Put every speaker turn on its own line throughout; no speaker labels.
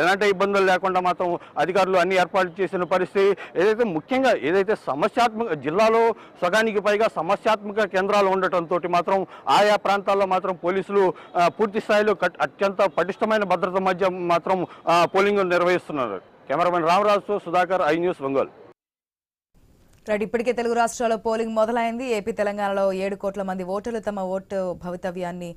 ఎలాంటి ఇబ్బందులు లేకుండా మాత్రం అధికారులు అన్ని ఏర్పాట్లు చేసిన పరిస్థితి. ఏదైతే ముఖ్యంగా ఏదైతే సమస్యాత్మక జిల్లాలో సగానికి పైగా సమస్యాత్మక కేంద్రాలు ఉండటంతో మాత్రం ఆయా ప్రాంతాల్లో మాత్రం పోలీసులు పూర్తి స్థాయిలో అత్యంత పటిష్టమైన భద్రత మధ్య మాత్రం పోలింగ్ నిర్వహిస్తున్నారు. Cameraman రామరాజుతో Sudhakar I news Bengal.
Right ఇప్పటికే తెలుగు రాష్ట్రాల్లో పోలింగ్ మొదలైంది. ఏపీ తెలంగాణలో ఏడు కోట్ల మంది ఓటర్లు తమ ఓటు భవితవ్యాన్ని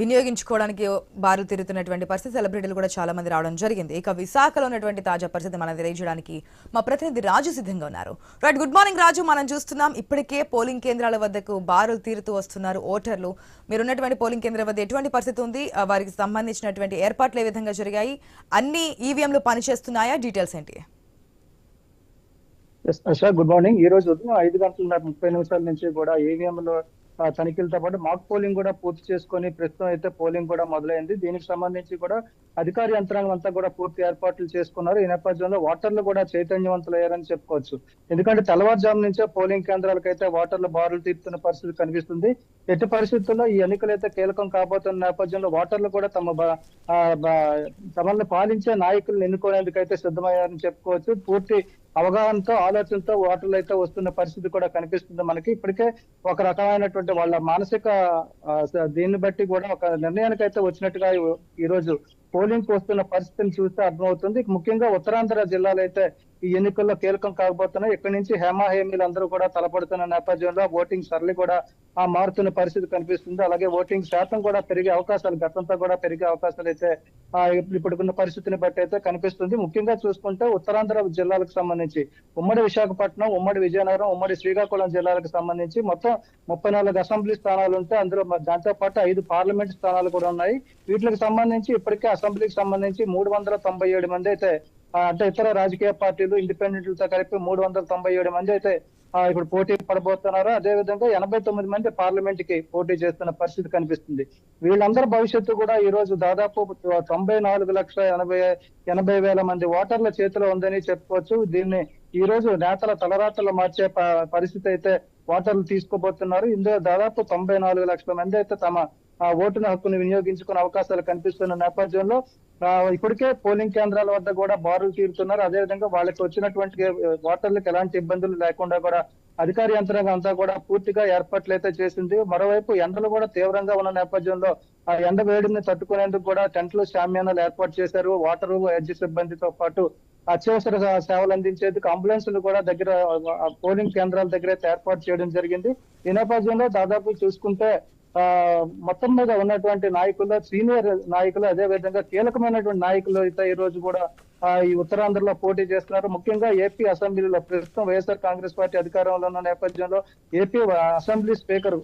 వినియోగించుకోవడానికి బారులు తిరుగుతున్నటువంటి పరిస్థితి సెలబ్రిటీలు కూడా చాలా మంది రావడం జరిగింది. ఇక విశాఖలో ఉన్నటువంటి తాజా పరిస్థితి మనం తెలియజేయడానికి మా ప్రతినిధి రాజు సిద్ధంగా ఉన్నారు. Right good morning Raju. మనం చూస్తున్నాం ఇప్పటికే పోలింగ్ కేంద్రాల వద్దకు బారులు తీరుతూ వస్తున్నారు ఓటర్లు. మీరు ఉన్నటువంటి పోలింగ్ కేంద్రం వద్ద ఎటువంటి పరిస్థితి ఉంది? వారికి సంబంధించినటువంటి ఏర్పాట్లు ఏ విధంగా జరిగాయి? అన్ని ఈవీఎంలు పనిచేస్తున్నాయా? డీటెయిల్స్ ఏంటి?
గుడ్ మార్నింగ్ ఈ రోజు ఐదు గంటల ముప్పై నిమిషాల నుంచి కూడా ఈవీఎంలు తనిఖీలతో పాటు మాక్ పోలింగ్ కూడా పూర్తి చేసుకొని ప్రస్తుతం అయితే పోలింగ్ కూడా మొదలైంది. దీనికి సంబంధించి కూడా అధికార యంత్రాంగం అంతా కూడా పూర్తి ఏర్పాట్లు చేసుకున్నారు. ఈ నేపథ్యంలో ఓటర్లు కూడా చైతన్యవంతులయ్యారని చెప్పుకోవచ్చు. ఎందుకంటే తెల్లవారుజాము నుంచే పోలింగ్ కేంద్రాలకు అయితే ఓటర్లు బారులు తీరుతున్న పరిస్థితి కనిపిస్తుంది. ఎట్టి పరిస్థితుల్లో ఈ ఎన్నికలు అయితే కీలకం కాబోతున్న నేపథ్యంలో ఓటర్లు కూడా తమ ఆ, తమల్ని పాలించే నాయకులను ఎన్నుకునేందుకు అయితే సిద్ధమయ్యారని చెప్పుకోవచ్చు. పూర్తి అవగాహనతో ఆలోచనతో ఓటర్లు అయితే వస్తున్న పరిస్థితి కూడా కనిపిస్తుంది మనకి. ఇప్పటికే ఒక రకమైనటువంటి వాళ్ళ మానసిక దీన్ని బట్టి కూడా ఒక నిర్ణయానికి అయితే వచ్చినట్టుగా ఈ రోజు పోలింగ్ వస్తున్న పరిస్థితిని చూస్తే అర్థమవుతుంది. ముఖ్యంగా ఉత్తరాంధ్ర జిల్లాలో అయితే ఈ ఎన్నికల్లో కీలకం కాకపోతున్నాయి. ఇక్కడి నుంచి హేమాహేమీలు అందరూ కూడా తలపడుతున్న నేపథ్యంలో ఓటింగ్ సరళి కూడా ఆ మారుతున్న పరిస్థితి కనిపిస్తుంది. అలాగే ఓటింగ్ శాతం కూడా పెరిగే అవకాశాలు గతంతో కూడా పెరిగే అవకాశాలు అయితే ఆ ఇప్పుడున్న పరిస్థితిని బట్టి అయితే కనిపిస్తుంది. ముఖ్యంగా చూసుకుంటే ఉత్తరాంధ్ర జిల్లాలకు సంబంధించి ఉమ్మడి విశాఖపట్నం ఉమ్మడి విజయనగరం ఉమ్మడి శ్రీకాకుళం జిల్లాలకు సంబంధించి మొత్తం ముప్పై నాలుగు అసెంబ్లీ స్థానాలు ఉంటే అందులో దాంతో పాటు ఐదు పార్లమెంట్ స్థానాలు కూడా ఉన్నాయి. వీటికి సంబంధించి ఇప్పటికే అసెంబ్లీకి సంబంధించి మూడు వందల తొంభై ఏడు మంది అయితే అంటే ఇతర రాజకీయ పార్టీలు ఇండిపెండెంట్లతో కలిపి మూడు వందల తొంభై ఏడు మంది అయితే ఇప్పుడు పోటీ పడబోతున్నారు. అదే విధంగా ఎనభై తొమ్మిది మంది పార్లమెంట్కి పోటీ చేస్తున్న పరిస్థితి కనిపిస్తుంది. వీళ్ళందరి భవిష్యత్తు కూడా ఈ రోజు దాదాపు తొంభై నాలుగు లక్షల ఎనభై ఎనభై వేల మంది ఓటర్ల చేతిలో ఉందని చెప్పుకోవచ్చు. దీన్ని ఈ రోజు నేతల తలరాతలు మార్చే పరిస్థితి అయితే ఓటర్లు తీసుకోబోతున్నారు. ఇందులో దాదాపు తొంభై నాలుగు లక్షల మంది అయితే తమ ఆ ఓటున హక్కును వినియోగించుకునే అవకాశాలు కనిపిస్తున్న నేపథ్యంలో ఇప్పటికే పోలింగ్ కేంద్రాల వద్ద కూడా బారులు తీరుతున్నారు. అదేవిధంగా వాళ్ళకి వచ్చినటువంటి ఓటర్లకు ఎలాంటి ఇబ్బందులు లేకుండా కూడా అధికార యంత్రాంగం అంతా కూడా పూర్తిగా ఏర్పాట్లు అయితే చేసింది. మరోవైపు ఎండలు కూడా తీవ్రంగా ఉన్న నేపథ్యంలో ఆ ఎండ వేడిని తట్టుకునేందుకు కూడా టెంట్లు శామ్యానాలు ఏర్పాటు చేశారు. వాటర్ ఎడ్జ్ సిబ్బందితో పాటు అత్యవసర సేవలు అందించేందుకు అంబులెన్స్లు కూడా దగ్గర పోలింగ్ కేంద్రాల దగ్గర ఏర్పాటు చేయడం జరిగింది. ఈ నేపథ్యంలో దాదాపు చూసుకుంటే మొత్తం మీద ఉన్నటువంటి నాయకులు సీనియర్ నాయకులు అదే విధంగా కీలకమైనటువంటి నాయకులు అయితే ఈ రోజు కూడా ఈ ఉత్తరాంధ్రలో పోటీ చేస్తున్నారు. ముఖ్యంగా ఏపీ అసెంబ్లీలో ప్రస్తుతం వైఎస్ఆర్ కాంగ్రెస్ పార్టీ అధికారంలో ఉన్న నేపథ్యంలో AP assembly speaker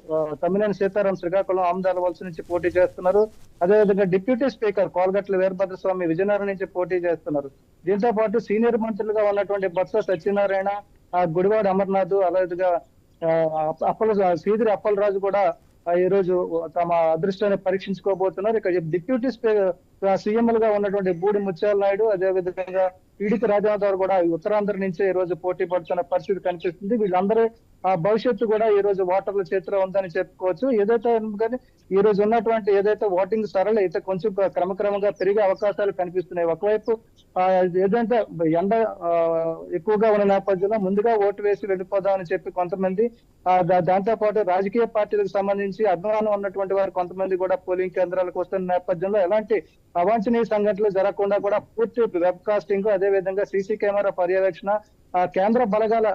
Tammineni Sitaram Srikakulam Amadala Valasa నుంచి పోటీ చేస్తున్నారు. అదేవిధంగా డిప్యూటీ స్పీకర్ కోల్గట్ల వీరభద్రస్వామి విజయనగరం నుంచి పోటీ చేస్తున్నారు. దీంతో పాటు సీనియర్ మంత్రులుగా ఉన్నటువంటి బొత్స సత్యనారాయణ గుడివాడ అమర్నాథ్ అలాగే అప్పల శ్రీధరి అప్పలరాజు కూడా ఈ రోజు తమ అదృష్టాన్ని పరీక్షించుకోబోతున్నారు. ఇక డిప్యూటీ సీఎంలుగా ఉన్నటువంటి బూడి ముత్యాల నాయుడు అదే విధంగా రాజేంద్ర కూడా ఉత్తరాంధ్ర నుంచే ఈ రోజు పోటీ పడుతున్న పరిస్థితి కనిపిస్తుంది. వీళ్ళందరూ ఆ భవిష్యత్తు కూడా ఈ రోజు ఓటర్ల చేతిలో ఉందని చెప్పుకోవచ్చు. ఏదైతే కానీ ఈ రోజు ఉన్నటువంటి ఏదైతే ఓటింగ్ సరళ అయితే కొంచెం క్రమక్రమంగా పెరిగే అవకాశాలు కనిపిస్తున్నాయి. ఒకవైపు ఆ, ఏదంటే ఎండ ఆ, ఎక్కువగా ఉన్న నేపథ్యంలో ముందుగా ఓటు వేసి వెళ్ళిపోదామని చెప్పి కొంతమంది ఆ, దా- దాంతో పాటు రాజకీయ పార్టీలకు సంబంధించి అభిమానం ఉన్నటువంటి వారు కొంతమంది కూడా పోలింగ్ కేంద్రాలకు వస్తున్న నేపథ్యంలో ఎలాంటి అవాంఛనీయ సంఘటనలు జరగకుండా కూడా పూర్తి వెబ్ కాస్టింగ్ అదే విధంగా సీసీ కెమెరా పర్యవేక్షణ కేంద్ర బలగాల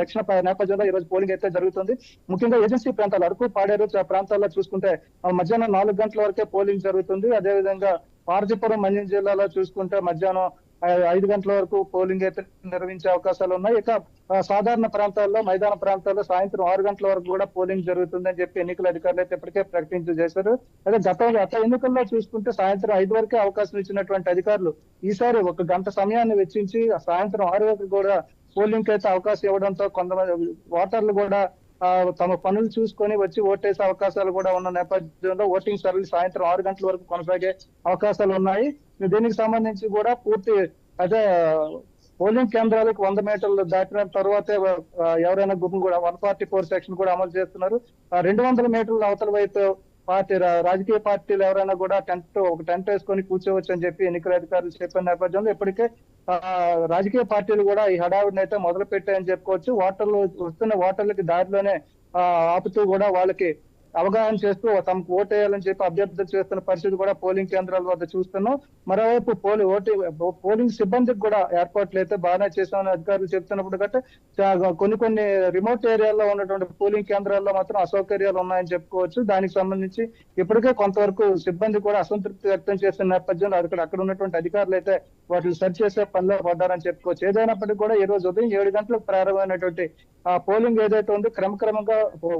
రక్షణ నేపథ్యంలో ఈ రోజు పోలింగ్ అయితే జరుగుతుంది. ముఖ్యంగా ఏజెన్సీ ప్రాంతాలు అరకు పాడేరు ప్రాంతాల్లో చూసుకుంటే మధ్యాహ్నం నాలుగు గంటల వరకే పోలింగ్ జరుగుతుంది. అదేవిధంగా పార్జపురం మంజం జిల్లాలో చూసుకుంటే మధ్యాహ్నం ఐదు గంటల వరకు పోలింగ్ అయితే నిర్వహించే అవకాశాలు ఉన్నాయి. ఇక సాధారణ ప్రాంతాల్లో మైదాన ప్రాంతాల్లో సాయంత్రం ఆరు గంటల వరకు కూడా పోలింగ్ జరుగుతుందని చెప్పి ఎన్నికల అధికారులు అయితే ఇప్పటికే ప్రకటించి చేశారు. అయితే గత గత ఎన్నికల్లో చూసుకుంటే సాయంత్రం ఐదు వరకే అవకాశం ఇచ్చినటువంటి అధికారులు ఈసారి ఒక గంట సమయాన్ని వెచ్చించి సాయంత్రం ఆరు వరకు కూడా పోలింగ్ అయితే అవకాశం ఇవ్వడంతో కొంతమంది ఓటర్లు కూడా తమ పనులు చూసుకొని వచ్చి ఓటేసే అవకాశాలు కూడా ఉన్న నేపథ్యంలో ఓటింగ్ సరళి సాయంత్రం ఆరు గంటల వరకు కొనసాగే అవకాశాలు ఉన్నాయి. దీనికి సంబంధించి కూడా పూర్తి అదే పోలింగ్ కేంద్రాలకు వంద మీటర్లు దాటిన తర్వాతే ఎవరైనా గుంపు కూడా వన్ ఫార్టీ ఫోర్ సెక్షన్ కూడా అమలు చేస్తున్నారు. రెండు వందల మీటర్ల అవతల వైపు పార్టీ రాజకీయ పార్టీలు ఎవరైనా కూడా టెంట్ ఒక టెంట్ వేసుకొని కూర్చోవచ్చు అని చెప్పి ఎన్నికల అధికారులు చెప్పిన నేపథ్యంలో ఇప్పటికే ఆ, రాజకీయ పార్టీలు కూడా ఈ హడావుడిని అయితే మొదలు పెట్టాయని చెప్పుకోవచ్చు. ఓటర్లు వస్తున్న ఓటర్లకి దారిలోనే ఆ, ఆపుతూ కూడా వాళ్ళకి అవగాహన చేస్తూ తమకు ఓటేయాలని చెప్పి అభ్యర్థులు చేస్తున్న పరిస్థితి కూడా పోలింగ్ కేంద్రాల వద్ద చూస్తున్నాం. మరోవైపు పోలి ఓటి పోలింగ్ సిబ్బందికి కూడా ఏర్పాట్లు అయితే బాగానే చేశామని అధికారులు చెప్తున్నప్పుడు గట్ట కొన్ని కొన్ని రిమోట్ ఏరియాల్లో ఉన్నటువంటి పోలింగ్ కేంద్రాల్లో మాత్రం అసౌకర్యాలు ఉన్నాయని చెప్పుకోవచ్చు. దానికి సంబంధించి ఇప్పటికే కొంతవరకు సిబ్బంది కూడా అసంతృప్తి వ్యక్తం చేసిన నేపథ్యంలో అక్కడ అక్కడ ఉన్నటువంటి అధికారులు అయితే వాటిని సరి చేసే పనిలో పడ్డారని చెప్పుకోవచ్చు. ఏదైనప్పటికీ కూడా ఈ రోజు ఉదయం ఏడు గంటలకు ప్రారంభమైనటువంటి ఆ పోలింగ్ ఏదైతే ఉందో క్రమక్రమంగా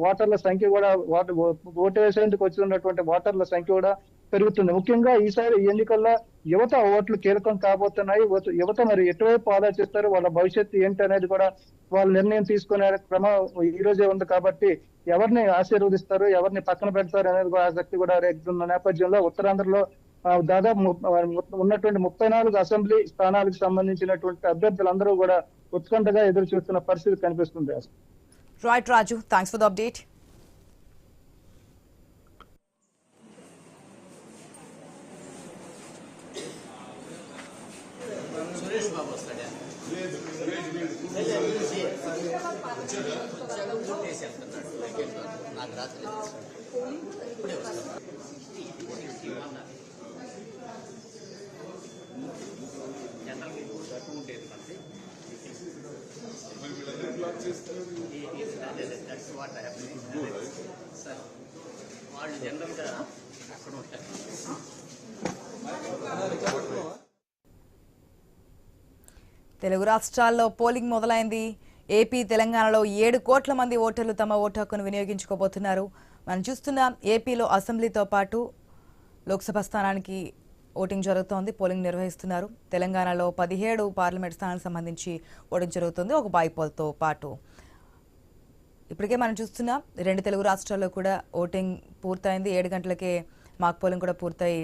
ఓటర్ల సంఖ్య కూడా ఓటు వేసేందుకు వచ్చినటువంటి ఓటర్ల సంఖ్య కూడా పెరుగుతుంది. ముఖ్యంగా ఈసారి ఎన్నికల్లో యువత ఓట్లు కీలకం కాబోతున్నాయి. యువత- మరి ఎటువైపు ఆలోచిస్తారు? వాళ్ళ భవిష్యత్తు ఏంటి అనేది కూడా వాళ్ళు నిర్ణయం తీసుకునే క్రమం ఈ రోజే ఉంది కాబట్టి ఎవరిని ఆశీర్వదిస్తారు? ఎవరిని పక్కన పెడతారు అనేది కూడా ఆసక్తి కూడా రేగుతున్న నేపథ్యంలో ఉత్తరాంధ్రలో దాదాపు ఉన్నటువంటి ముప్పై నాలుగు అసెంబ్లీ స్థానాలకు సంబంధించినటువంటి అభ్యర్థులందరూ కూడా ఉత్కంఠగా ఎదురు చూస్తున్న పరిస్థితి కనిపిస్తుంది.
Right Raju
thanks for the update
Telugu రాష్ట్రాల్లో పోలింగ్ మొదలైంది. ఏపీ తెలంగాణలో ఏడు కోట్ల మంది ఓటర్లు తమ ఓటు హక్కును వినియోగించుకోబోతున్నారు. మనం చూస్తున్నాం ఏపీలో అసెంబ్లీతో పాటు లోక్సభ స్థానానికి ఓటింగ్ జరుగుతోంది పోలింగ్ నిర్వహిస్తున్నారు. తెలంగాణలో పదిహేడు పార్లమెంట్ స్థానాలకు సంబంధించి ఓటింగ్ జరుగుతుంది ఒక బైపోల్తో పాటు. ఇప్పటికే మనం చూస్తున్నాం రెండు తెలుగు రాష్ట్రాల్లో కూడా ఓటింగ్ పూర్తయింది. ఏడు గంటలకే మాక్ పోలింగ్ కూడా పూర్తయి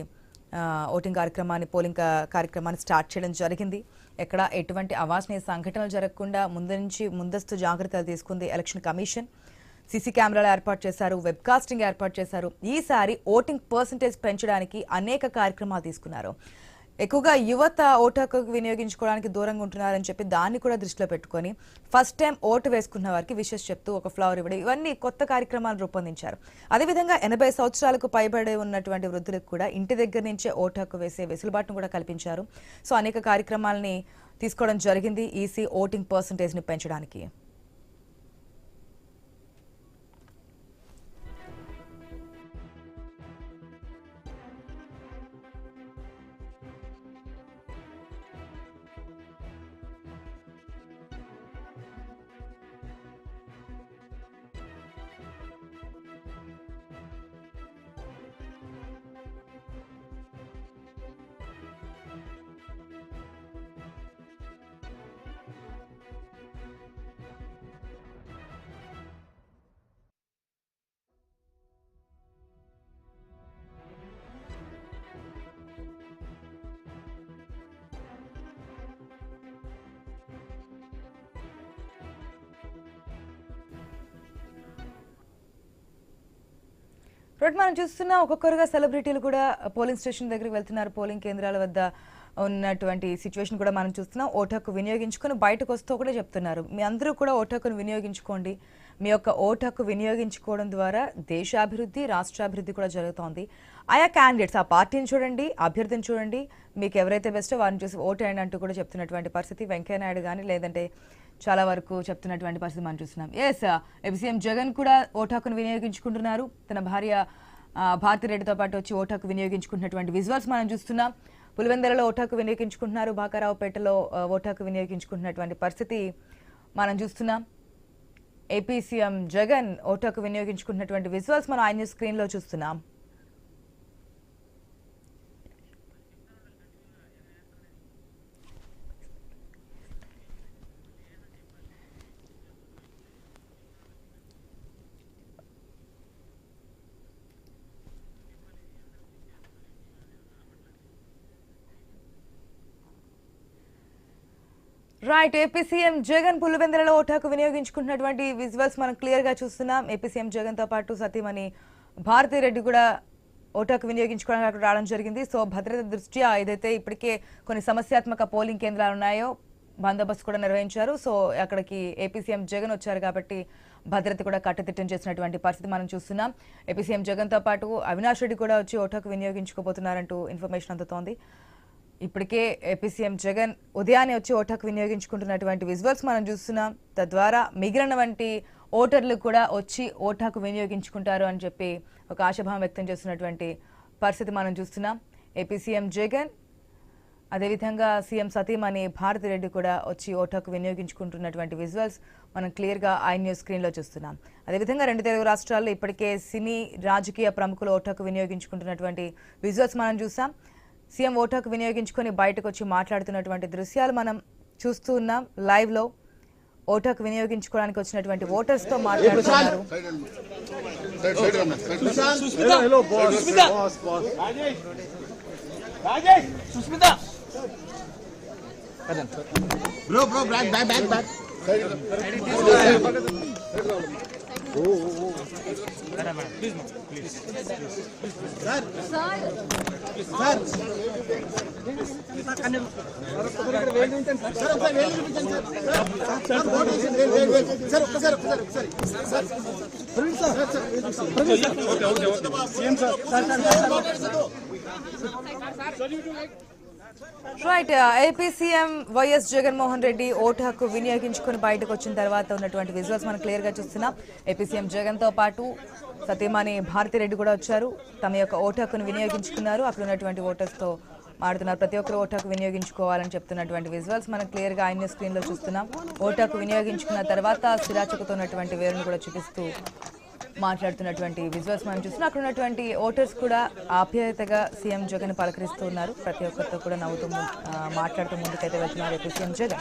ఓటింగ్ కార్యక్రమాన్ని పోలింగ్ కార్యక్రమాన్ని స్టార్ట్ చేయడం జరిగింది. ఎక్కడ ఎటువంటి అవాసనీయ సంఘటనలు జరగకుండా ముందు నుంచి ముందస్తు జాగ్రత్తలు తీసుకుంది ఎలక్షన్ కమిషన్. సీసీ కెమెరాలు ఏర్పాటు చేశారు వెబ్కాస్టింగ్ ఏర్పాటు చేశారు. ఈసారి ఓటింగ్ పర్సంటేజ్ పెంచడానికి అనేక కార్యక్రమాలు తీసుకున్నారు. ఎక్కువగా యువత ఓటు వినియోగించుకోవడానికి దూరంగా ఉంటున్నారని చెప్పి దాన్ని కూడా దృష్టిలో పెట్టుకొని ఫస్ట్ టైం ఓటు వేసుకున్న వారికి విషెస్ చెప్తూ ఒక ఫ్లవర్ ఇవ్వడం ఇవన్నీ కొత్త కార్యక్రమాలు రూపొందించారు. అదేవిధంగా ఎనభై సంవత్సరాలకు పైబడి ఉన్నటువంటి వృద్ధులకు కూడా ఇంటి దగ్గర నుంచే ఓటు హక్కు వేసే వెసులుబాటును కూడా కల్పించారు. సో అనేక కార్యక్రమాలని తీసుకోవడం జరిగింది ఈసీ ఓటింగ్ పర్సంటేజ్ని పెంచడానికి. ఇప్పుడు మనం చూస్తున్న ఒక్కొక్కరుగా సెలబ్రిటీలు కూడా పోలింగ్ స్టేషన్ దగ్గరికి వెళ్తున్నారు. పోలింగ్ కేంద్రాల వద్ద ఉన్నటువంటి సిచ్యువేషన్ కూడా మనం చూస్తున్నాం. ఓటు హక్కు వినియోగించుకొని బయటకు వస్తూ కూడా చెప్తున్నారు. మీ అందరూ కూడా ఓటు హక్కును వినియోగించుకోండి. మీ యొక్క ఓటు హక్కు వినియోగించుకోవడం ద్వారా దేశాభివృద్ధి రాష్ట్రాభివృద్ధి కూడా జరుగుతోంది. ఆయా క్యాండిడేట్స్ ఆ పార్టీని చూడండి అభ్యర్థిని చూడండి. మీకు ఎవరైతే బెస్టో వారిని చూసి ఓటు అంటూ కూడా చెప్తున్నటువంటి పరిస్థితి. వెంకయ్యనాయుడు కానీ లేదంటే చాలా వరకు చెప్తున్నటువంటి పరిస్థితి మనం చూస్తున్నాం. ఎస్ uh, సీఎం జగన్ కూడా ఓటు హక్కును వినియోగించుకుంటున్నారు. తన భార్య భారతిరెడ్డితో పాటు వచ్చి ఓటాకు వినియోగించుకుంటున్నటువంటి విజువల్స్ మనం చూస్తున్నాం. పులివెందలలో ఓటాకు వినియోగించుకుంటున్నారు. బాకారావుపేటలో ఓటాకు వినియోగించుకుంటున్నటువంటి పరిస్థితి మనం చూస్తున్నాం. ఏపీ సీఎం జగన్ ఓటాకు వినియోగించుకుంటున్నటువంటి విజువల్స్ మనం ఆయన స్క్రీన్లో చూస్తున్నాం. రైట్ ఏపీ సీఎం జగన్ పులివెందులలో ఓటాకు వినియోగించుకున్నటువంటి వినియోగించుకుంటున్నటువంటి విజువల్స్ మనం క్లియర్గా చూస్తున్నాం. ఏపీ సీఎం జగన్తో పాటు సతీమణి భారతీ రెడ్డి కూడా ఓటాకు వినియోగించుకోవడానికి అక్కడ రావడం జరిగింది. సో భద్రత దృష్ట్యా ఏదైతే ఇప్పటికే కొన్ని సమస్యాత్మక పోలింగ్ కేంద్రాలు ఉన్నాయో బందోబస్తు కూడా నిర్వహించారు. సో అక్కడికి ఏపీ సీఎం జగన్ వచ్చారు కాబట్టి భద్రత కూడా కట్టుదిట్టం చేసినటువంటి పరిస్థితి మనం చూస్తున్నాం. ఏపీ సీఎం జగన్తో పాటు అవినాష్ రెడ్డి కూడా వచ్చి ఓటాకు వినియోగించుకోబోతున్నారంటూ ఇన్ఫర్మేషన్ అందుతోంది. ఇప్పటికే ఏపీ సీఎం జగన్ ఉదయాన్నే వచ్చి ఓటాకు వినియోగించుకుంటున్నటువంటి విజువల్స్ మనం చూస్తున్నాం. తద్వారా మిగిలిన వంటి ఓటర్లు కూడా వచ్చి ఓటాకు వినియోగించుకుంటారు అని చెప్పి ఒక ఆశాభావం వ్యక్తం చేస్తున్నటువంటి పరిస్థితి మనం చూస్తున్నాం. ఏపీ సీఎం జగన్ అదేవిధంగా సీఎం సతీమణి భారతి రెడ్డి కూడా వచ్చి ఓటాకు వినియోగించుకుంటున్నటువంటి విజువల్స్ మనం క్లియర్గా ఐ న్యూస్ స్క్రీన్లో చూస్తున్నాం. అదేవిధంగా రెండు తెలుగు రాష్ట్రాల్లో ఇప్పటికే సినీ రాజకీయ ప్రముఖులు ఓటాకు వినియోగించుకుంటున్నటువంటి విజువల్స్ మనం చూసాం. సీఎం ఓటాకు వినియోగించుకొని బయటకు వచ్చి మాట్లాడుతున్నటువంటి దృశ్యాలు మనం చూస్తూ ఉన్నాం లైవ్లో ఓటాకు వినియోగించుకోవడానికి వచ్చినటువంటి ఓటర్స్తో మాట్లాడుతున్నారు
Bro, bro, back, back, back, back. Sir
right AP CM YS Jaganmohan Reddy vote హక్కు వినియోగించుకుని బయటకు వచ్చిన తర్వాత ఉన్నటువంటి విజువల్స్ మనం క్లియర్గా చూస్తున్నాం. ఏపీ సీఎం జగన్తో పాటు సతీమణి భారతిరెడ్డి కూడా వచ్చారు. తమ యొక్క ఓటు హక్కును వినియోగించుకున్నారు. అక్కడ ఉన్నటువంటి ఓటర్స్తో మాడుతున్నారు. ప్రతి ఒక్కరు ఓటు హక్కు వినియోగించుకోవాలని చెప్తున్నటువంటి విజువల్స్ మనం క్లియర్గా ఆయన స్క్రీన్లో చూస్తున్నాం. ఓటు హక్కు వినియోగించుకున్న తర్వాత సిరాచుకుతో ఉన్నటువంటి వేరును కూడా చూపిస్తూ మాట్లాడుతున్నటువంటి విజువల్స్ మనం చూస్తున్నాం అక్కడ ఉన్నటువంటి ఓటర్స్ కూడా ఆప్యాయతగా సీఎం జగన్ పలకరిస్తూ ఉన్నారు ప్రతి ఒక్కరితో కూడా నవ్వుతూ మాట్లాడుతూ ముందుకైతే వెళ్తున్నారు ఇప్పుడు సీఎం జగన్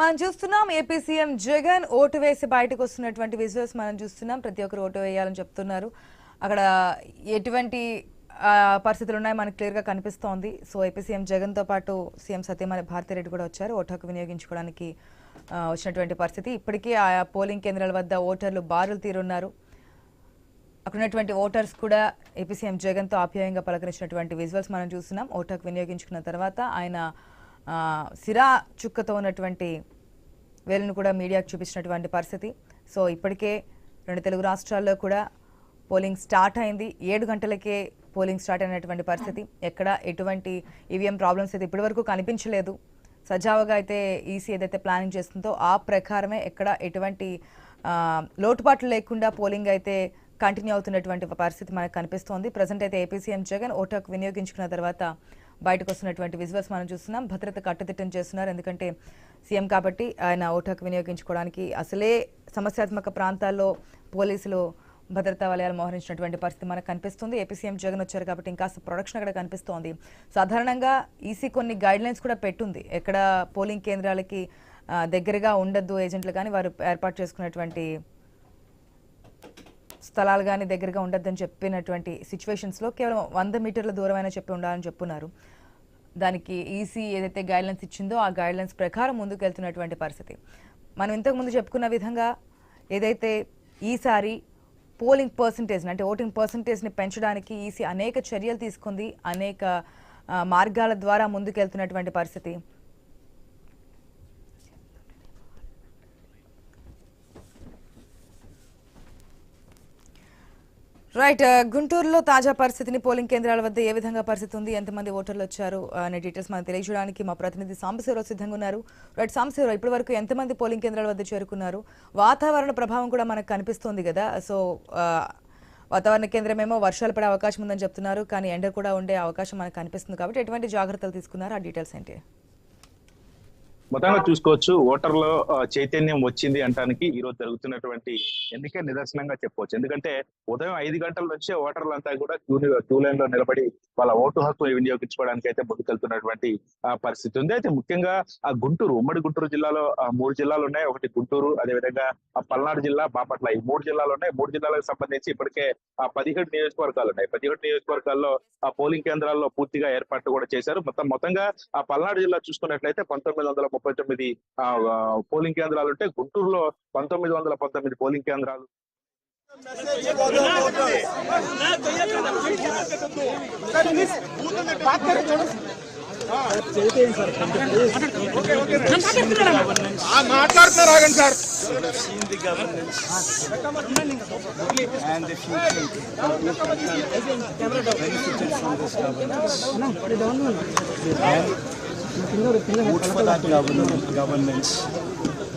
మనం చూస్తున్నాం ఏపీ సీఎం జగన్ ఓటు వేసి బయటకు వస్తున్నటువంటి విజువల్స్ మనం చూస్తున్నాం. ప్రతి ఒక్కరు ఓటు వేయాలని చెప్తున్నారు. అక్కడ ఎటువంటి పరిస్థితులు ఉన్నాయి మనకు క్లియర్గా కనిపిస్తోంది. సో ఏపీ సీఎం జగన్తో పాటు సీఎం సత్యమణి భారతిరెడ్డి కూడా వచ్చారు. ఓటు హక్కు వినియోగించుకోవడానికి వచ్చినటువంటి పరిస్థితి. ఇప్పటికీ ఆయా పోలింగ్ కేంద్రాల వద్ద ఓటర్లు బారులు తీరున్నారు. అక్కడ ఉన్నటువంటి ఓటర్స్ కూడా ఏపీ సీఎం జగన్తో ఆప్యాయంగా పలకరించినటువంటి విజువల్స్ మనం చూస్తున్నాం. ఓటాకు వినియోగించుకున్న తర్వాత ఆయన సిరా చుక్కతో ఉన్నటువంటి వేలును కూడా మీడియాకు చూపించినటువంటి పరిస్థితి. సో ఇప్పటికే రెండు తెలుగు రాష్ట్రాల్లో కూడా పోలింగ్ స్టార్ట్ అయింది. ఏడు గంటలకే పోలింగ్ స్టార్ట్ అయినటువంటి పరిస్థితి. ఎక్కడ ఎటువంటి ఈవీఎం ప్రాబ్లమ్స్ అయితే ఇప్పటివరకు కనిపించలేదు. సజావుగా అయితే ఈసీ ఏదైతే ప్లానింగ్ చేస్తుందో ఆ ప్రకారమే ఎక్కడ ఎటువంటి లోటుపాట్లు లేకుండా పోలింగ్ అయితే కంటిన్యూ అవుతున్నటువంటి పరిస్థితి మనకు కనిపిస్తోంది. ప్రజెంట్ అయితే ఏపీ సీఎం జగన్ ఓటాకు వినియోగించుకున్న తర్వాత బయటకు వస్తున్నటువంటి విజువల్స్ మనం చూస్తున్నాం. భద్రత కట్టుదిట్టం చేస్తున్నారు. ఎందుకంటే సీఎం కాబట్టి ఆయన ఓటాకు వినియోగించుకోవడానికి అసలే సమస్యాత్మక ప్రాంతాల్లో పోలీసులు భద్రతా వలయాలు మోహరించినటువంటి పరిస్థితి మనకు కనిపిస్తుంది. ఏపీ సీఎం జగన్ వచ్చారు కాబట్టి ఇంకా ప్రొడక్షన్ అక్కడ కనిపిస్తోంది. సాధారణంగా ఈసీ కొన్ని గైడ్లైన్స్ కూడా పెట్టుంది. ఎక్కడ పోలింగ్ కేంద్రాలకి దగ్గరగా ఉండద్దు ఏజెంట్లు కానీ వారు ఏర్పాటు చేసుకున్నటువంటి స్థలాలు కానీ దగ్గరగా ఉండొద్దని చెప్పినటువంటి సిచ్యువేషన్స్లో కేవలం వంద మీటర్ల దూరమైనా చెప్పి ఉండాలని చెప్పున్నారు. దానికి ఈసీ ఏదైతే గైడ్లైన్స్ ఇచ్చిందో ఆ గైడ్లైన్స్ ప్రకారం ముందుకు వెళ్తున్నటువంటి పరిస్థితి. మనం ఇంతకుముందు చెప్పుకున్న విధంగా ఏదైతే ఈసారి పోలింగ్ పర్సంటేజ్ని అంటే ఓటింగ్ పర్సంటేజ్ని పెంచడానికి ఈసీ అనేక చర్యలు తీసుకుంది అనేక మార్గాల ద్వారా ముందుకెళ్తున్నటువంటి పరిస్థితి. రైట్ uh, గుంటూరులో తాజా పరిస్థితిని పోలింగ్ కేంద్రాల వద్ద ఏ విధంగా పరిస్థితి ఉంది? ఎంతమంది ఓటర్లు వచ్చారు? అనే డీటెయిల్స్ మనం తెలియజేయడానికి మా ప్రతినిధి సాంబశివరావు సిద్ధంగా ఉన్నారు. రైట్ సాంబశివరావు ఇప్పటి వరకు ఎంతమంది పోలింగ్ కేంద్రాల వద్ద చేరుకున్నారు? వాతావరణ ప్రభావం కూడా మనకు కనిపిస్తుంది కదా. సో uh, వాతావరణ కేంద్రం ఏమో వర్షాలు పడే అవకాశం ఉందని చెప్తున్నారు. కానీ ఎండ కూడా ఉండే అవకాశం మనకు కనిపిస్తుంది కాబట్టి ఎటువంటి జాగ్రత్తలు తీసుకున్నారు? ఆ డీటెయిల్స్ ఏంటి?
మొత్తంగా చూసుకోవచ్చు ఓటర్లో చైతన్యం వచ్చింది అంటానికి ఈ రోజు జరుగుతున్నటువంటి ఎన్నికే నిదర్శనంగా చెప్పవచ్చు. ఎందుకంటే ఉదయం ఐదు గంటల నుంచే ఓటర్లంతా కూడా క్యూ క్యూ లైన్లో నిలబడి వాళ్ళ ఓటు హక్కు వినియోగించుకోవడానికి అయితే ముందుకెళ్తున్నటువంటి ఆ, పరిస్థితి ఉంది. అయితే ముఖ్యంగా ఆ గుంటూరు ఉమ్మడి గుంటూరు జిల్లాలో ఆ, మూడు జిల్లాలు ఉన్నాయి. ఒకటి గుంటూరు అదేవిధంగా ఆ పల్నాడు జిల్లా బాపట్ల ఈ మూడు జిల్లాలు ఉన్నాయి. మూడు జిల్లాలకు సంబంధించి ఇప్పటికే ఆ పదిహేడు నియోజకవర్గాలు ఉన్నాయి. పదిహేడు నియోజకవర్గాల్లో ఆ పోలింగ్ కేంద్రాల్లో పూర్తిగా ఏర్పాట్లు కూడా చేశారు. మొత్తం మొత్తంగా ఆ పల్నాడు జిల్లా చూసుకున్నట్లయితే పంతొమ్మిది వందల ముప్పై తొమ్మిది పోలింగ్ కేంద్రాలు ఉంటే గుంటూరులో పంతొమ్మిది వందల పంతొమ్మిది పోలింగ్ కేంద్రాలు.
మాట్లాడుతున్నారు? ఆగండి
sir the governance and if you think you benefited from this governance and vote for that government, governance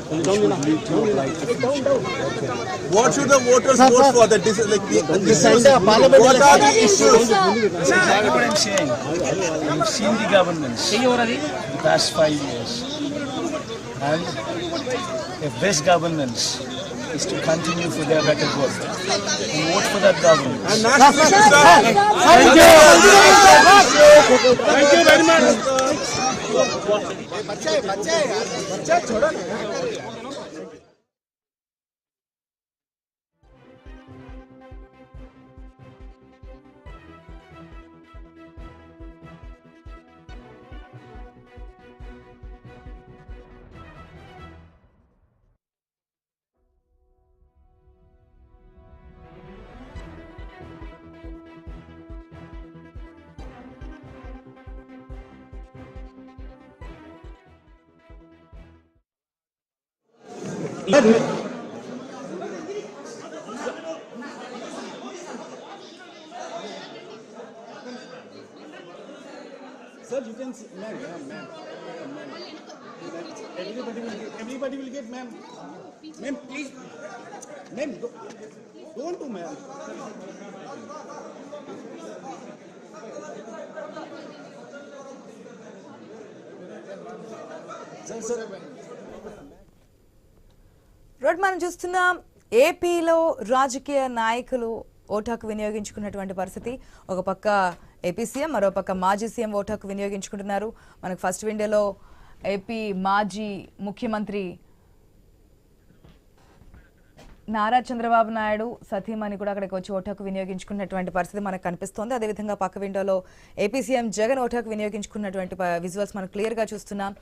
which would lead to a brighter future.
What should the voters vote for? The dis- like the, the issues. What are the issues?
That's exactly what I'm saying. You've seen the governance the past five years. And if this governance is to continue for their better good, then vote for that governance.
And national issues, sir.
Thank you very much
Sir, you can see, ma'am, ma'am, ma'am. Everybody will get, everybody will get, ma'am. Ma'am, please. Ma'am, go, don't do, ma'am. Sir, sir.
మనం చూస్తున్నాం ఏపీలో రాజకీయ నాయకులు ఓటాకు హక్కు వినియోగించుకున్నటువంటి పరిస్థితి. ఒక పక్క AP CM మరోపక్క మాజీ సీఎం ఓటు హక్కు వినియోగించుకుంటున్నారు. మనకు ఫస్ట్ విండోలో ఏపీ మాజీ ముఖ్యమంత్రి నారా చంద్రబాబు నాయుడు సతీమణి కూడా అక్కడికి వచ్చి ఓటాకు వినియోగించుకున్నటువంటి పరిస్థితి మనకు కనిపిస్తోంది. అదేవిధంగా పక్క విండోలో ఏపీ సీఎం జగన్ ఓటాకు వినియోగించుకున్నటువంటి విజువల్స్ మనం క్లియర్గా చూస్తున్నాం.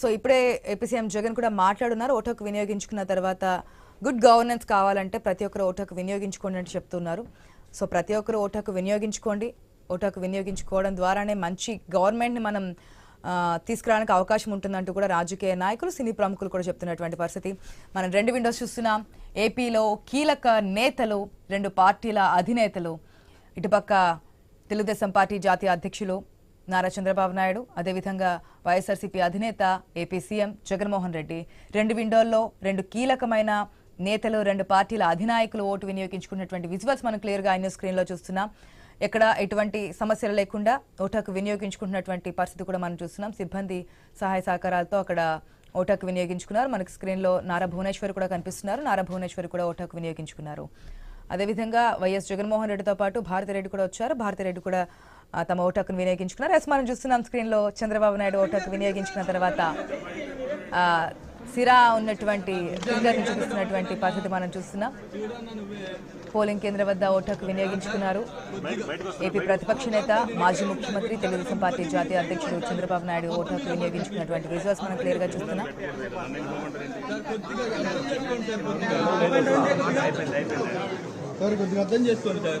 సో ఇప్పుడే ఏపీ సీఎం జగన్ కూడా మాట్లాడున్నారు. ఓటు వినియోగించుకున్న తర్వాత గుడ్ గవర్నెన్స్ కావాలంటే ప్రతి ఒక్కరు ఓటు వినియోగించుకోండి అని చెప్తున్నారు. సో ప్రతి ఒక్కరు ఓటు వినియోగించుకోండి. ఓటు వినియోగించుకోవడం ద్వారానే మంచి గవర్నమెంట్ని మనం తీసుకురావడానికి అవకాశం ఉంటుందంటూ కూడా రాజకీయ నాయకులు సినీ ప్రముఖులు కూడా చెప్తున్నటువంటి పరిస్థితి. మనం రెండు విండోస్ చూస్తున్నాం. ఏపీలో కీలక నేతలు రెండు పార్టీల అధినేతలు ఇటుపక్క తెలుగుదేశం పార్టీ జాతీయ అధ్యక్షులు నారా చంద్రబాబు నాయుడు అదేవిధంగా వైఎస్ఆర్సీపీ అధినేత ఏపీ సీఎం జగన్మోహన్ రెడ్డి. రెండు విండోల్లో రెండు కీలకమైన నేతలు రెండు పార్టీల అధినాయకులు ఓటు వినియోగించుకున్నటువంటి విజువల్స్ మనం క్లియర్గా ఆయన స్క్రీన్లో చూస్తున్నాం. ఎక్కడ ఎటువంటి సమస్యలు లేకుండా ఓటాకు వినియోగించుకుంటున్నటువంటి పరిస్థితి కూడా మనం చూస్తున్నాం. సిబ్బంది సహాయ సహకారాలతో అక్కడ ఓటాకు వినియోగించుకున్నారు. మనకి స్క్రీన్లో నారా భువనేశ్వర్ కూడా కనిపిస్తున్నారు. నారా భువనేశ్వర్ కూడా ఓటాకు వినియోగించుకున్నారు. అదేవిధంగా వైఎస్ జగన్మోహన్ రెడ్డితో పాటు భారతిరెడ్డి కూడా వచ్చారు. భారతిరెడ్డి కూడా తమ ఓటాకును వినియోగించుకున్నారు. ఎస్ మనం చూస్తున్నాం స్క్రీన్లో చంద్రబాబు నాయుడు ఓటాకు వినియోగించుకున్న తర్వాత సిరా ఉన్నటువంటి ఫింగర్ని చూపిస్తున్నటువంటి పరిస్థితి మనం చూస్తున్నాం. పోలింగ్ కేంద్రం వద్ద ఓటాకు వినియోగించుకున్నారు. ఏపీ ప్రతిపక్ష నేత మాజీ ముఖ్యమంత్రి తెలుగుదేశం పార్టీ జాతీయ అధ్యక్షుడు చంద్రబాబు నాయుడు ఓటాకు వినియోగించుకున్నటువంటి విజువల్స్ మనం క్లియర్గా చూస్తున్నాం.
సార్ కొద్దిగా అర్థం చేసుకోండి సార్.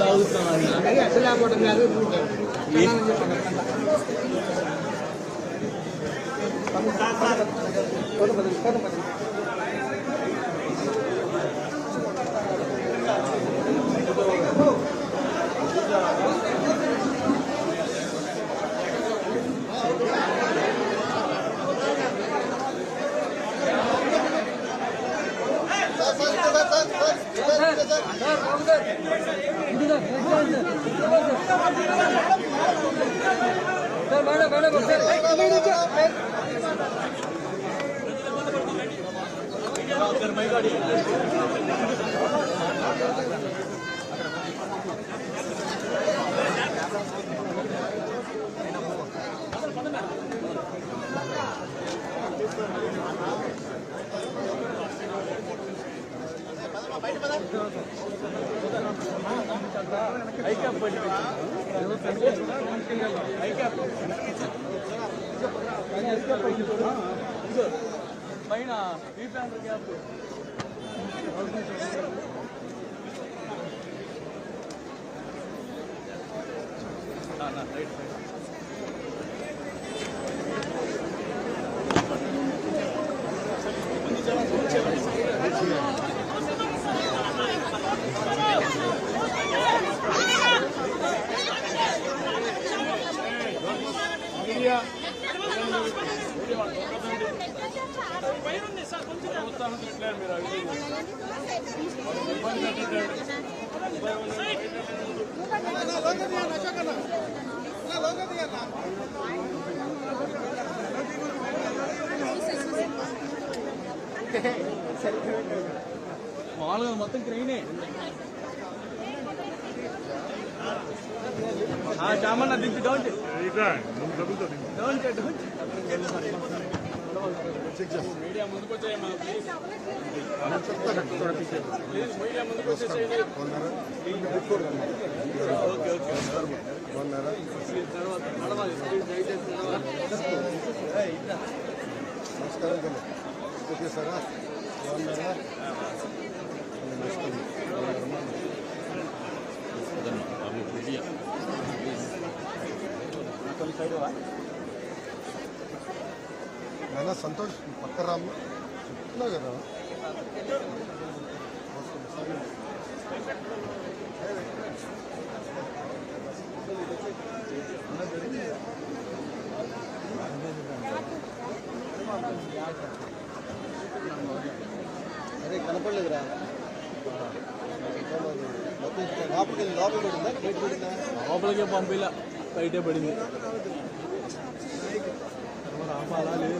లాగుతున్నాం కాదు చెప్పండి పైన ఈ ప్యాంట్ క్యాప్ రైట్ రైట్ మామూలుగా మొత్తం క్రెయినే. చామన్న దించి డౌంట్ డౌంట్ డౌంట్ మీడియా ముందుకు వచ్చేయమ్మా ప్లీజ్ ప్లీజ్ మీడియా ముందుకు వచ్చేసేయండి ఓకే ఓకే తర్వాత నడవాలి
నమస్కారం కదా ఓకే సారా బాగున్నారా నాన్న సంతోష్ పక్క రామ్మ చెప్తున్నా కదా అదే కనపడలేదురా లోపలికి వెళ్ళి లోపల పడిందా బయట పడిందా
లోపలికే పంపిలా బయటే పడింది రాపాలా లేదు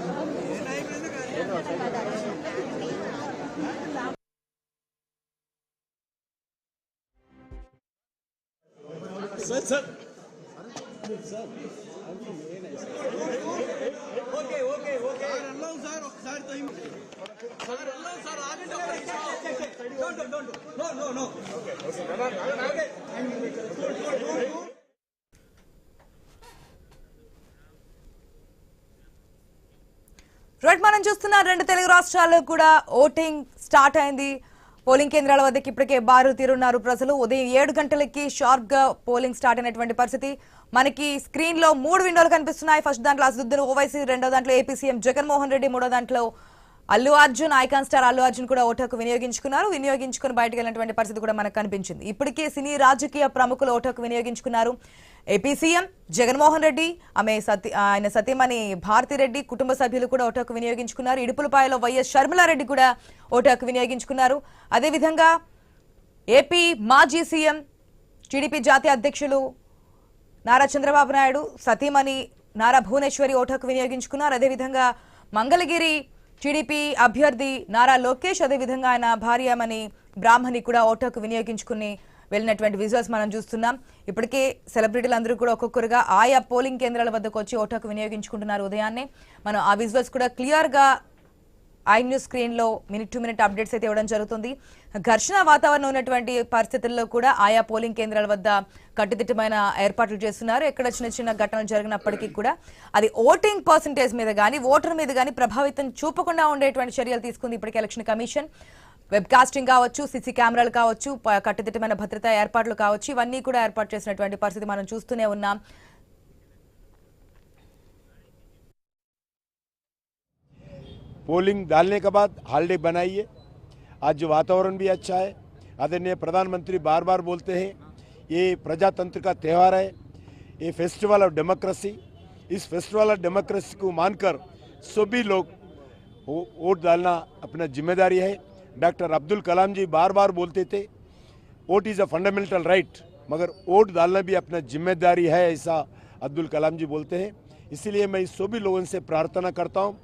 రైట్ మనం చూస్తున్న రెండు తెలుగు రాష్ట్రాల్లో కూడా ఓటింగ్ స్టార్ట్ అయింది. పోలింగ్ కేంద్రాల వద్దకి ఇప్పటికే బారు తీరున్నారు ప్రజలు. ఉదయం ఏడు గంటలకి షార్ప్గా పోలింగ్ స్టార్ట్ అయినటువంటి పరిస్థితి. మనకి స్క్రీన్లో మూడు విండోలు కనిపిస్తున్నాయి. ఫస్ట్ దాంట్లో అసదుద్దీన్ ఓవైసీ రెండో దాంట్లో ఏపీ సీఎం జగన్మోహన్ రెడ్డి మూడో దాంట్లో అల్లు అర్జున్ ఐకాన్ స్టార్ అల్లు అర్జున్ కూడా ఓటుకు వినియోగించుకున్నారు. వినియోగించుకుని బయటకు వెళ్ళినటువంటి పరిస్థితి కూడా మనకు కనిపించింది. ఇప్పటికే సినీ రాజకీయ ప్రముఖులు ఓటుకు వినియోగించుకున్నారు. ఏపీ సీఎం జగన్మోహన్ రెడ్డి ఆమె సతీ ఆయన సతీమణి భారతిరెడ్డి కుటుంబ సభ్యులు కూడా ఓటుకు వినియోగించుకున్నారు. ఇడుపులపాయలో వైఎస్ షర్మిలారెడ్డి కూడా ఓటుకు వినియోగించుకున్నారు. అదేవిధంగా ఏపీ మాజీ సీఎం టీడీపీ జాతీయ అధ్యక్షులు నారా చంద్రబాబు నాయుడు సతీమణి నారా భువనేశ్వరి ఓటుకు వినియోగించుకున్నారు. అదేవిధంగా మంగళగిరి టీడీపీ అభ్యర్థి నారా లోకేష్ అదేవిధంగా ఆయన భార్యమని బ్రాహ్మణి కూడా ఓటకు వినియోగించుకుని వెళ్ళినటువంటి విజువల్స్ మనం చూస్తున్నాం. ఇప్పటికే సెలబ్రిటీలు అందరూ కూడా ఒక్కొక్కరుగా ఆయా పోలింగ్ కేంద్రాల వద్దకు వచ్చి ఓటుకు వినియోగించుకుంటున్నారు ఉదయాన్నే. మనం ఆ విజువల్స్ కూడా క్లియర్గా ఐ న్యూస్ స్క్రీన్లో మినిట్ టు మినిట్ అప్డేట్స్ అయితే ఇవ్వడం జరుగుతుంది. ఘర్షణ వాతావరణం ఉన్నటువంటి పరిస్థితుల్లో కూడా ఆయా పోలింగ్ కేంద్రాల వద్ద కట్టుదిట్టమైన ఏర్పాట్లు చేస్తున్నారు. ఎక్కడ చిన్న చిన్న ఘటనలు జరిగినప్పటికీ కూడా అది ఓటింగ్ పర్సంటేజ్ మీద కానీ ఓటర్ మీద కానీ ప్రభావితం చూపకుండా ఉండేటువంటి చర్యలు తీసుకుంది ఇప్పటికే ఎలక్షన్ కమిషన్. వెబ్ కాస్టింగ్ కావచ్చు సీసీ కెమెరాలు కావచ్చు కట్టుదిట్టమైన భద్రతా ఏర్పాట్లు కావచ్చు ఇవన్నీ కూడా ఏర్పాటు చేసినటువంటి పరిస్థితి మనం చూస్తూనే ఉన్నాం.
पोलिंग डालने के बाद हॉलीडे बनाइए। आज जो वातावरण भी अच्छा है, आदरणीय प्रधानमंत्री बार बार बोलते हैं, ये प्रजातंत्र का त्यौहार है, ये फेस्टिवल ऑफ़ डेमोक्रेसी। इस फेस्टिवल ऑफ़ डेमोक्रेसी को मानकर सभी लोग वोट डालना अपना ज़िम्मेदारी है। डॉक्टर अब्दुल कलाम जी बार बार बोलते थे, vote is a fundamental right मगर वोट डालना भी अपना ज़िम्मेदारी है, ऐसा अब्दुल कलाम जी बोलते हैं। इसीलिए मैं सभी लोगों से प्रार्थना करता हूँ।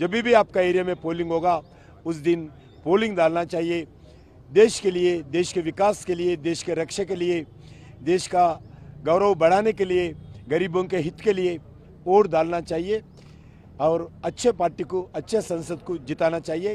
जब भी आपका एरिया में पोलिंग होगा, उस दिन पोलिंग डालना चाहिए। देश के लिए, देश के विकास के लिए, देश के रक्षा के लिए, देश का गौरव बढ़ाने के लिए, गरीबों के हित के लिए वोट डालना चाहिए और अच्छे पार्टी को, अच्छे संसद को जिताना चाहिए।